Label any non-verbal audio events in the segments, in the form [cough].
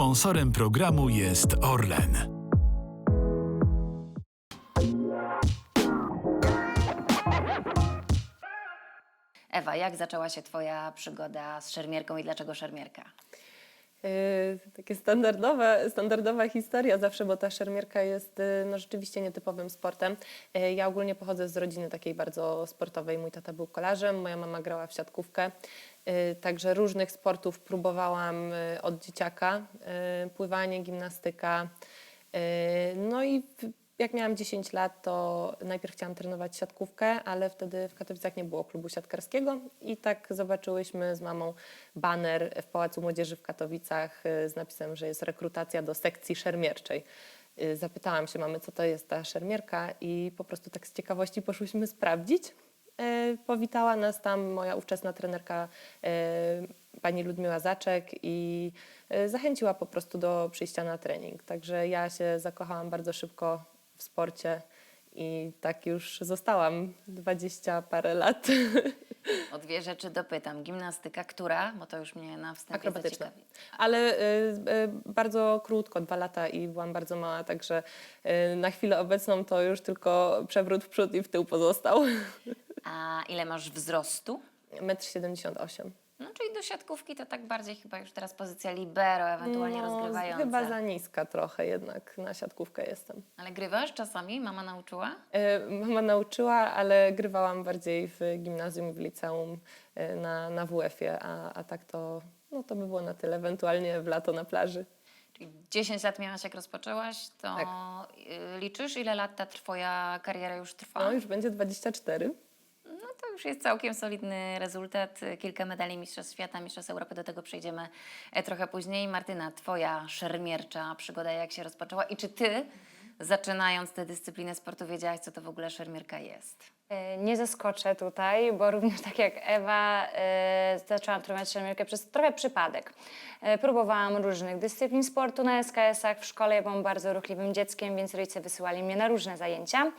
Sponsorem programu jest Orlen. Ewa, jak zaczęła się Twoja przygoda z szermierką i dlaczego szermierka? Yy, Takie standardowe, standardowa historia zawsze, bo ta szermierka jest yy, no, rzeczywiście nietypowym sportem. Yy, Ja ogólnie pochodzę z rodziny takiej bardzo sportowej. Mój tata był kolarzem, moja mama grała w siatkówkę. Yy, Także różnych sportów próbowałam yy, od dzieciaka. Pływanie, gimnastyka. No i jak miałam 10 lat, to najpierw chciałam trenować siatkówkę, ale wtedy w Katowicach nie było klubu siatkarskiego i tak zobaczyłyśmy z mamą baner w Pałacu Młodzieży w Katowicach y, z napisem, że jest rekrutacja do sekcji szermierczej. Y, Zapytałam się mamy, co to jest ta szermierka i po prostu tak z ciekawości poszłyśmy sprawdzić. Y, Powitała nas tam moja ówczesna trenerka pani Ludmiła Zaczek i zachęciła po prostu do przyjścia na trening. Także ja się zakochałam bardzo szybko w sporcie i tak już zostałam 20 parę lat. [laughs] O dwie rzeczy dopytam. Gimnastyka, która? Bo to już mnie na wstępie Akrobatyczna. zaciekawi. Ale y, y, bardzo krótko, dwa lata i byłam bardzo mała, także y, na chwilę obecną to już tylko przewrót w przód i w tył pozostał. A ile masz wzrostu? 1,78 m. No, czyli do siatkówki to tak bardziej chyba już teraz pozycja libero, ewentualnie rozgrywająca. No, chyba za niska trochę jednak na siatkówkę jestem. Ale grywasz czasami? Mama nauczyła? Y, Mama nauczyła, ale grywałam bardziej w gimnazjum i w liceum y, na, na WF-ie, a, a tak to, no to by było na tyle, ewentualnie w lato na plaży. Czyli 10 lat miałaś jak rozpoczęłaś, to Tak. y, liczysz ile lat ta Twoja kariera już trwa? No już będzie 24. To już jest całkiem solidny rezultat. Kilka medali Mistrzostw Świata, Mistrzostw Europy, do tego przejdziemy e, trochę później. Martyna, Twoja szermiercza przygoda jak się rozpoczęła i czy Ty, zaczynając tę dyscyplinę sportu, wiedziałaś, co to w ogóle szermierka jest? E, Nie zaskoczę tutaj, bo [laughs] również tak jak Ewa, e, zaczęłam trenować szermierkę przez trochę przypadek. E, próbowałam różnych dyscyplin sportu na SKS-ach. W szkole ja byłam bardzo ruchliwym dzieckiem, więc rodzice wysyłali mnie na różne zajęcia.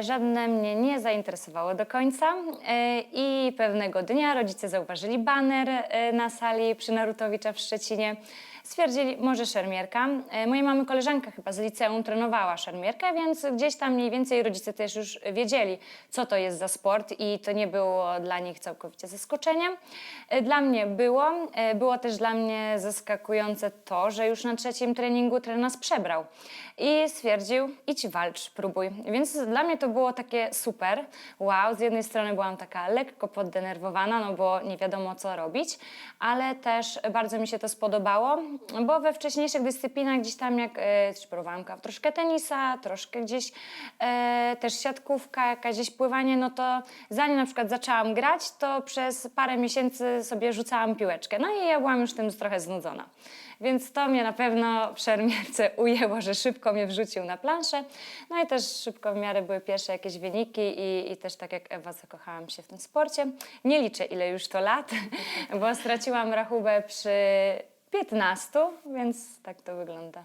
Żadne mnie nie zainteresowało do końca i pewnego dnia rodzice zauważyli baner na sali przy Narutowicza w Szczecinie. Stwierdzili, może szermierka. E, Moja mamy koleżanka chyba z liceum szermierkę, więc gdzieś tam mniej więcej rodzice też już wiedzieli, co to jest za sport i to nie było dla nich całkowicie zaskoczeniem. E, Dla mnie było. E, Było też dla mnie zaskakujące to, że już na trzecim treningu trener nas przebrał i stwierdził, idź walcz, próbuj. Więc dla mnie to było takie super. Wow, z jednej strony byłam taka lekko poddenerwowana, no bo nie wiadomo co robić, ale też bardzo mi się to spodobało, bo we wcześniejszych dyscyplinach gdzieś tam jak e, też próbowałam ka- troszkę tenisa, troszkę gdzieś e, też siatkówka, jakaś gdzieś pływanie, no to zanim na przykład zaczęłam grać, to przez parę miesięcy sobie rzucałam piłeczkę. No i ja byłam już tym trochę znudzona. Więc to mnie na pewno w szermierce [laughs] ujęło, że szybko mnie wrzucił na planszę. No i też szybko w miarę były pierwsze jakieś wyniki i, i też tak jak Ewa zakochałam się w tym sporcie. Nie liczę ile już to lat, [laughs] bo straciłam rachubę przy 15, więc tak to wygląda.